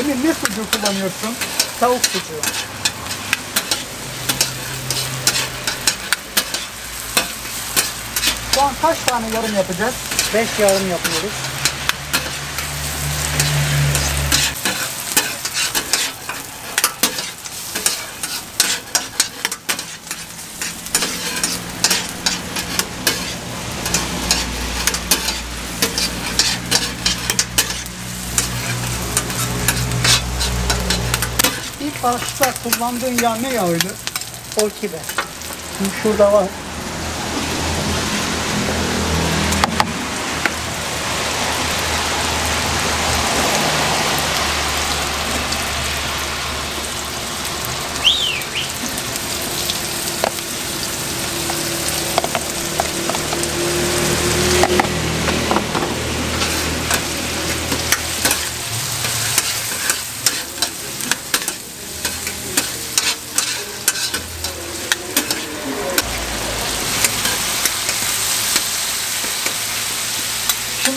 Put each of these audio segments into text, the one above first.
Emin ne sucuğu kullanıyorsun? Tavuk sucuğu. Şu an kaç tane yarım yapacağız? 5 yarım yapıyoruz. Başta kullandığın yağ ne yağıydı? Orkibe. Şimdi şurada var.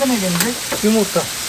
Şimdi ne gelecek? Yumurta. Her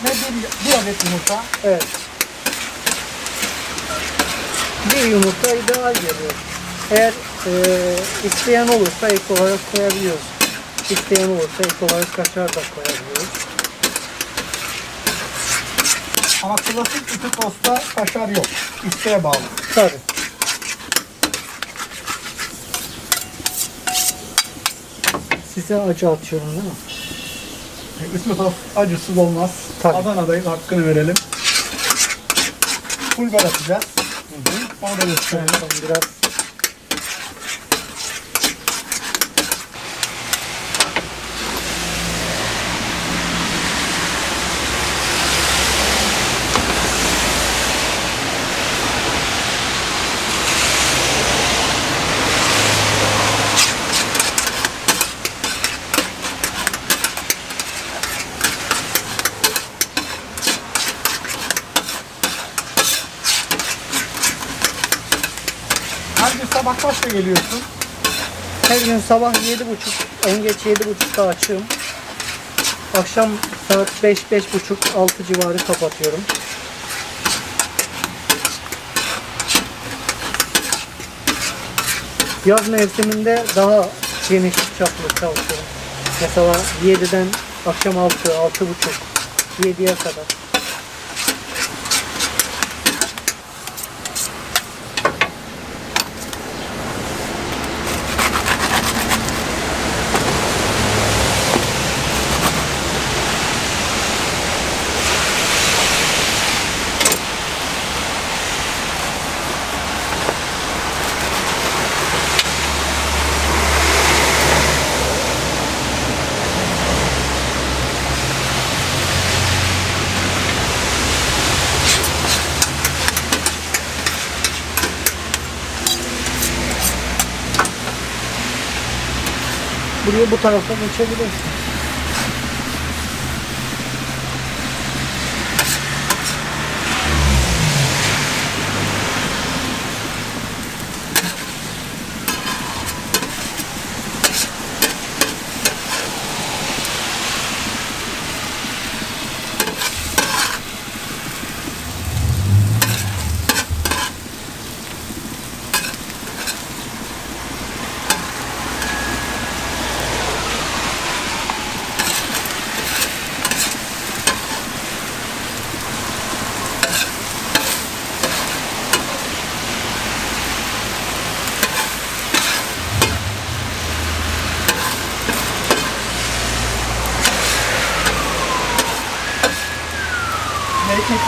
ekmeğe bir, bir adet yumurta. Evet. Bir yumurta ideal geliyor. Eğer e, isteyen olursa ek olarak koyabiliyoruz. İsteyen olursa ek olarak kaşar da koyabiliyoruz. Ama klasik ütü tosta kaşar yok. İsteğe bağlı. Tabii. Size acı atıyorum değil mi? Ütü tost acısız olmaz. Tabii. Adana'dayız hakkını verelim. Pul biber atacağız. Onu da gösterelim. Biraz Her gün sabah kaçta geliyorsun? her gün sabah 7.30 en geç 7.30'da açıyorum. Akşam saat 5 6 civarı kapatıyorum. Yaz mevsiminde daha geniş çaplı çalışıyorum. Mesela 7'den akşam 6, 6.30, 7'ye kadar. Buraya bu tarafa geçebilirsin.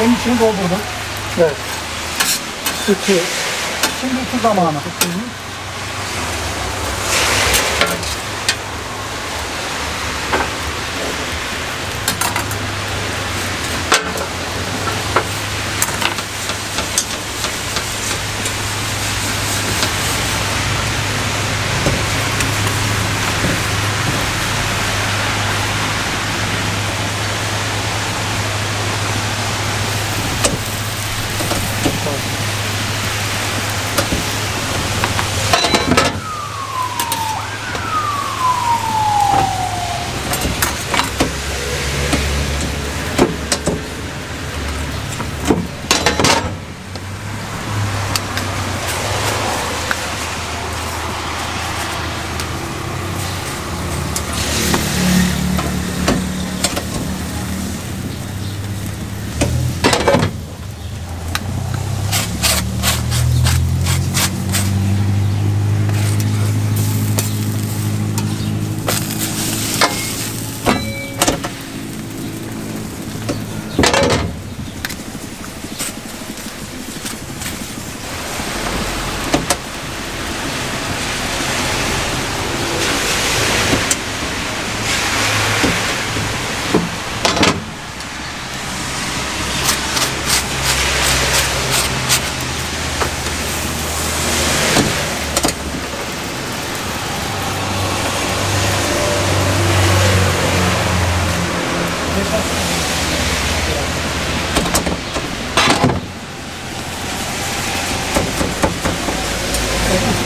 Ekmeğin içini doldurdum. Evet. Ütü. Şimdi ütü zamanı. Ütü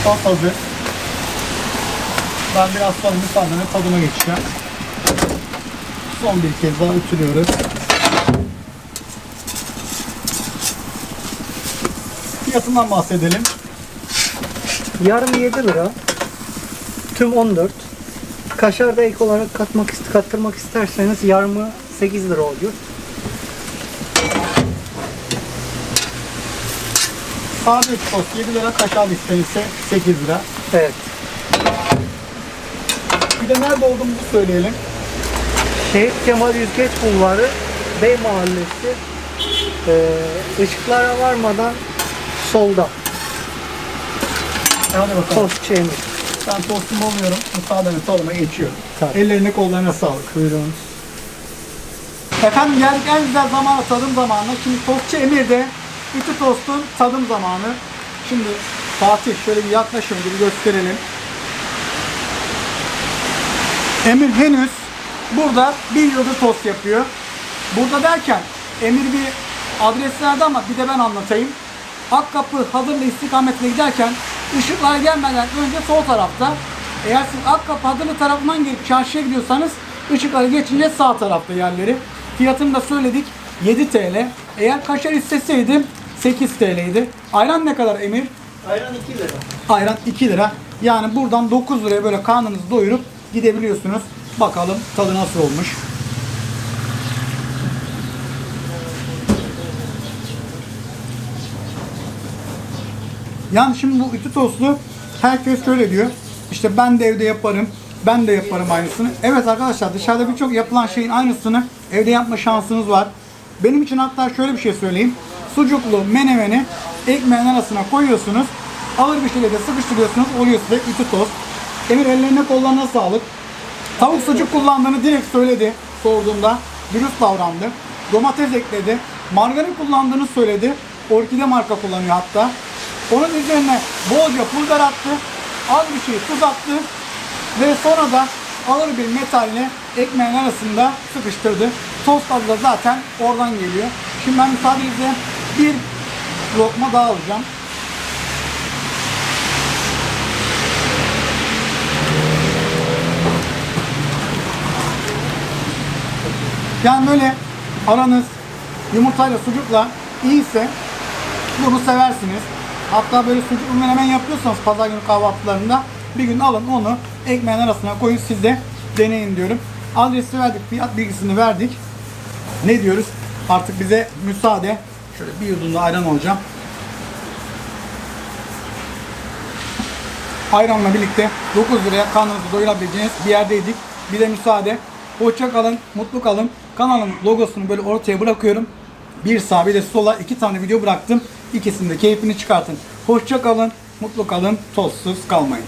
tost hazır. Ben biraz sonra müsaadenle tadıma geçeceğim. Son bir kez daha ütülüyoruz. Fiyatından bahsedelim. Yarım 7 lira. Tüm 14. Kaşar da ek olarak katmak kattırmak isterseniz yarımı 8 lira oluyor. Sade tost 7 lira, kaşar istenirse 8 lira. Evet. Bir de nerede olduğumuzu söyleyelim. Şehit Kemal Yüzgeç Bulvarı, Bey Mahallesi, ee, ışıklara varmadan solda. Hadi bakalım. Tostçu Emir. Ben tostumu oluyorum. Müsaadenle tadıma geçiyorum. Tabii. Ellerine kollarına sağlık. Buyurun. Efendim geldik en güzel zamana tadım zamanına. Şimdi Tostçu Emir'de ütü tostun tadım zamanı. Şimdi Fatih şöyle bir yaklaşın bir gösterelim. Emir henüz burada bir yıldır tost yapıyor. Burada derken Emir bir adres verdi ama bir de ben anlatayım. Akkapı Hadırlı istikametine giderken ışıklar gelmeden önce sol tarafta. Eğer siz Akkapı Hadırlı tarafından gelip çarşıya gidiyorsanız ışıkları geçince sağ tarafta yerleri. Fiyatını da söyledik 7 TL. Eğer kaşar isteseydim 8 TL'ydi. Ayran ne kadar Emir? Ayran 2 lira. Ayran 2 lira. Yani buradan 9 liraya böyle karnınızı doyurup gidebiliyorsunuz. Bakalım tadı nasıl olmuş. Yani şimdi bu ütü tostu herkes şöyle diyor. İşte ben de evde yaparım. Ben de yaparım aynısını. Evet arkadaşlar dışarıda birçok yapılan şeyin aynısını evde yapma şansınız var. Benim için hatta şöyle bir şey söyleyeyim. Sucuklu menemeni ekmeğin arasına koyuyorsunuz. Ağır bir şekilde sıkıştırıyorsunuz. Oluyor size ütü tost. Emir ellerine kollarına sağlık. Tavuk sucuk kullandığını direkt söyledi sorduğumda. Dürüst davrandı. Domates ekledi. Margarin kullandığını söyledi. Orkide marka kullanıyor hatta. Onun üzerine bolca pul attı. Az bir şey tuz attı. Ve sonra da ağır bir metalle ekmeğin arasında sıkıştırdı. Tost tadı da zaten oradan geliyor. Şimdi ben müsaadenizle bir lokma daha alacağım. Yani böyle aranız yumurtayla sucukla iyiyse bunu seversiniz. Hatta böyle sucuklu menemen yapıyorsanız pazar günü kahvaltılarında bir gün alın onu ekmeğin arasına koyun siz de deneyin diyorum. Adresi verdik, fiyat bilgisini verdik. Ne diyoruz? Artık bize müsaade. Şöyle bir yudumda ayran alacağım. Ayranla birlikte 9 liraya karnınızı doyurabileceğiniz bir yerdeydik. Bize müsaade. Hoşça kalın, mutlu kalın. Kanalın logosunu böyle ortaya bırakıyorum. Bir sağ bir de sola iki tane video bıraktım. İkisinin de keyfini çıkartın. Hoşça kalın, mutlu kalın, tozsuz kalmayın.